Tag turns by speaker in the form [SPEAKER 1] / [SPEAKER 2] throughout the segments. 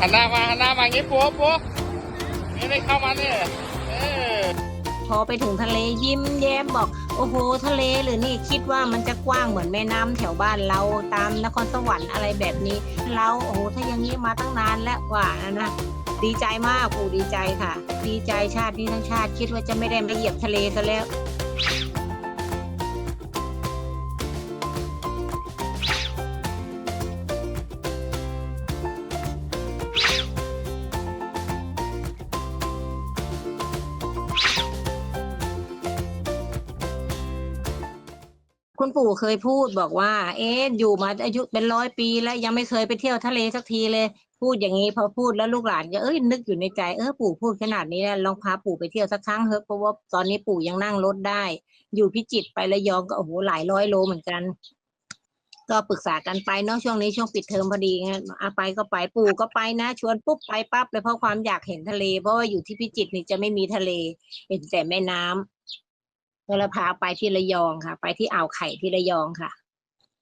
[SPEAKER 1] หันหน้ามาหันหน้ามางี้ปูปูนี่ได้เข้ามาเนี่ยเออ
[SPEAKER 2] พอไปถึงทะเลยิ้มแย้มบอก โอ้โหทะเลหรือนี่คิดว่ามันจะกว้างเหมือนแม่น้ำแถวบ้านเราตามนครสวรรค์อะไรแบบนี้ เราโอ้โหถ้าอย่างนี้มาตั้งนานแล้วว่านะนะดีใจมากปู่ดีใจค่ะ ดีใจชาตินี้ทั้งชาติคิดว่าจะไม่ได้มาเหยียบทะเลซะแล้ว คุณปู่เคยพูดบอกว่า เอ๊ะอยู่มาอายุเป็นร้อยปีแล้วยังไม่เคยไปเที่ยวทะเลสักทีเลย พูดอย่างนี้พอพูดแล้วลูกหลานก็เอ้ยนึกอยู่ในใจเออปู่พูดขนาดนี้แล้วลองพาปู่ไปเที่ยวสักครั้งเถอะเพราะว่าตอนนี้ปู่ยังนั่งรถได้ อยู่พิจิตรไประยองก็โอ้โหหลายร้อยโลเหมือนกัน ก็ปรึกษากันไปเนาะช่วงนี้ช่วงปิดเทอมพอดีงั้นอาไปก็ไปปู่ก็ไปนะ ชวนปุ๊บไปปั๊บเลยเพราะความอยากเห็นทะเล เพราะว่าอยู่ที่พิจิตรนี่จะไม่มีทะเล เห็นแต่แม่น้ำ ก็เลยพาไปที่ระยองค่ะ ไปที่อ่าวไข่ที่ระยองค่ะ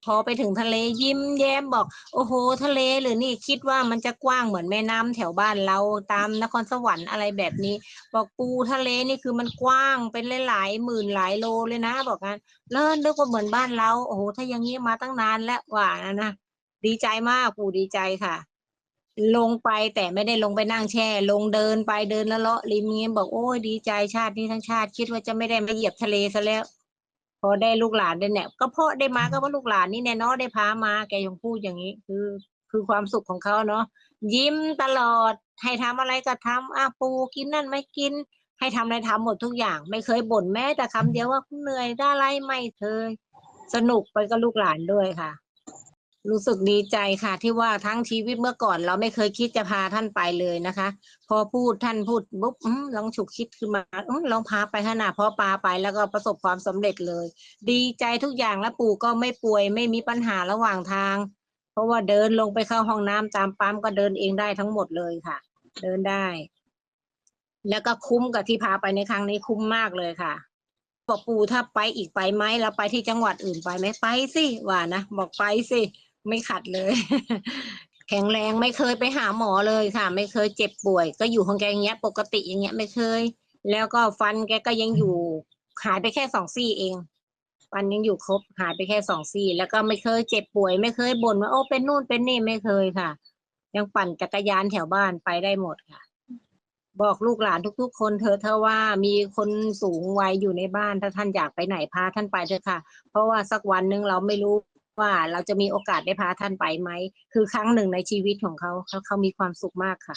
[SPEAKER 2] พอไปถึงทะเลยิ้มแย้มบอก โอ้โห ทะเลหรือนี่คิดว่ามันจะกว้างเหมือนแม่น้ำแถวบ้านเราตามนครสวรรค์อะไรแบบนี้ บอกปูทะเลนี่คือมันกว้างเป็นหลายๆหมื่นหลายโลเลยนะ บอกงั้นเลิศนึกว่าเหมือนบ้านเราโอ้โหถ้าอย่างนี้มาตั้งนานแล้วว่านะนะดีใจมากปูดีใจค่ะ ลงไปแต่ไม่ได้ลงไปนั่งแช่ ลงเดินไปเดินละเลาะริมเงี้ยบอกโอ้ยดีใจชาตินี้ทั้งชาติ คิดว่าจะไม่ได้มาเหยียบทะเลซะแล้ว พอได้ลูกหลานได้เนี่ยก็เพราะได้มาก็เพราะลูกหลานนี่แน่เนอนได้พามาแกยังพูดอย่างนี้ คือ คือความสุขของเขาเนาะยิ้มตลอดให้ทำอะไรก็ทำอะปูกินนั่นไม่กิน ให้ทำอะไรทำหมดทุกอย่าง ไม่เคยบ่นแม้แต่คำเดียวว่าเหนื่อยได้ไรไม่เคยสนุกไปกับลูกหลานด้วยค่ะ รู้สึกดีใจค่ะ ที่ว่าทั้งชีวิตเมื่อก่อน เราไม่เคยคิดจะพาท่านไปเลยนะคะ พอพูดท่านพูดปุ๊บลองฉุกคิดขึ้นมาอลองพาไปขนาดพอปาไปแล้วก็ประสบความสำเร็จเลย ดีใจทุกอย่างแล้วปู่ก็ไม่ป่วยไม่มีปัญหาระหว่างทาง เพราะว่าเดินลงไปเข้าห้องน้ำตามปั๊มก็เดินเองได้ทั้งหมดเลยค่ะ เดินได้ แล้วก็คุ้มกับที่พาไปในครั้งนี้คุ้มมากเลยค่ะบอกปู่ถ้าไปอีกไปไหมเราไปที่จังหวัดอื่นไปไหมไปสิว่านะบอกไปสิ ไม่ขัดเลย แข็งแรงไม่เคยไปหาหมอเลยค่ะ ไม่เคยเจ็บป่วย ก็อยู่ของแกอย่างเงี้ย ปกติอย่างเงี้ยไม่เคย แล้วก็ฟันแกก็ยังอยู่ หายไปแค่สองซี่เองฟันยังอยู่ครบหายไปแค่สองซี่ แล้วก็ไม่เคยเจ็บป่วย ไม่เคยบ่นว่าโอ้เป็นนู่นเป็นนี่ไม่เคยค่ะ ยังปั่นจักรยานแถวบ้านไปได้หมดค่ะ บอกลูกหลานทุก ๆ คนเธอะถ้าว่ามีคนสูงวัยอยู่ในบ้านถ้าท่านอยากไปไหนพาท่านไปเถอะค่ะ เพราะว่าสักวันหนึ่งเราไม่รู้ ว่าเราจะมีโอกาสได้พาท่านไปไหม คือครั้งหนึ่งในชีวิตของเขาเขาเขามีความสุขมากค่ะ